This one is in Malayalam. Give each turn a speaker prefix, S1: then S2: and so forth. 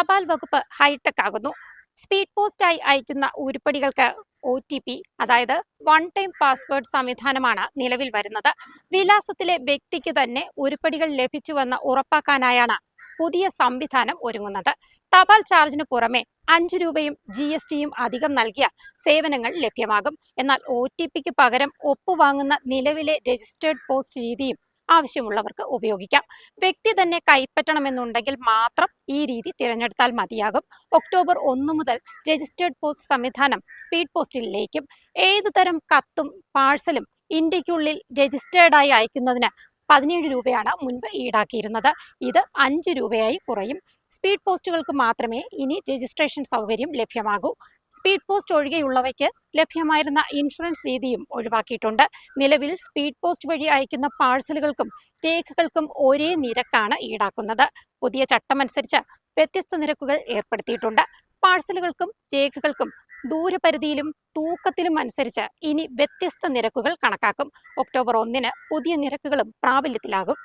S1: തപാൽ വകുപ്പ് ഹൈടെക് ആകുന്നു. സ്പീഡ് പോസ്റ്റായി അയക്കുന്ന ഉരുപ്പടികൾക്ക് ഒ ടി പി അതായത് വൺ ടൈം പാസ്വേഡ് സംവിധാനമാണ് നിലവിൽ വരുന്നത്. വിലാസത്തിലെ വ്യക്തിക്ക് തന്നെ ഉരുപ്പടികൾ ലഭിച്ചുവെന്ന് ഉറപ്പാക്കാനായാണ് പുതിയ സംവിധാനം ഒരുങ്ങുന്നത്. തപാൽ ചാർജിന് പുറമെ അഞ്ചു രൂപയും ജി എസ് ടിയും അധികം നൽകിയ സേവനങ്ങൾ ലഭ്യമാകും. എന്നാൽ ഒ ടി പിക്ക് പകരം ഒപ്പുവാങ്ങുന്ന നിലവിലെ രജിസ്റ്റേർഡ് പോസ്റ്റ് രീതിയും ആവശ്യമുള്ളവർക്ക് ഉപയോഗിക്കാം. വ്യക്തി തന്നെ കൈപ്പറ്റണമെന്നുണ്ടെങ്കിൽ മാത്രം ഈ രീതി തിരഞ്ഞെടുത്താൽ മതിയാകും. ഒക്ടോബർ ഒന്ന് മുതൽ രജിസ്റ്റേർഡ് പോസ്റ്റ് സംവിധാനം സ്പീഡ് പോസ്റ്റിലേക്കും ഏതു തരം കത്തും പാഴ്സലും ഇന്ത്യക്കുള്ളിൽ രജിസ്റ്റേർഡായി അയക്കുന്നതിന് പതിനേഴ് രൂപയാണ് മുൻപ് ഈടാക്കിയിരുന്നത്. ഇത് അഞ്ച് രൂപയായി കുറയും. സ്പീഡ് പോസ്റ്റുകൾക്ക് മാത്രമേ ഇനി രജിസ്ട്രേഷൻ സൗകര്യം ലഭ്യമാകൂ. സ്പീഡ് പോസ്റ്റ് ഒഴികെയുള്ളവയ്ക്ക് ലഭ്യമായിരുന്ന ഇൻഷുറൻസ് രീതിയും ഒഴിവാക്കിയിട്ടുണ്ട്. നിലവിൽ സ്പീഡ് പോസ്റ്റ് വഴി അയക്കുന്ന പാഴ്സലുകൾക്കും രേഖകൾക്കും ഒരേ നിരക്കാണ് ഈടാക്കുന്നത്. പുതിയ ചട്ടമനുസരിച്ച് വ്യത്യസ്ത നിരക്കുകൾ ഏർപ്പെടുത്തിയിട്ടുണ്ട്. പാഴ്സലുകൾക്കും രേഖകൾക്കും ദൂരപരിധിയിലും തൂക്കത്തിലും അനുസരിച്ച് ഇനി വ്യത്യസ്ത നിരക്കുകൾ കണക്കാക്കും. ഒക്ടോബർ ഒന്നിന് പുതിയ നിരക്കുകളും പ്രാബല്യത്തിലാകും.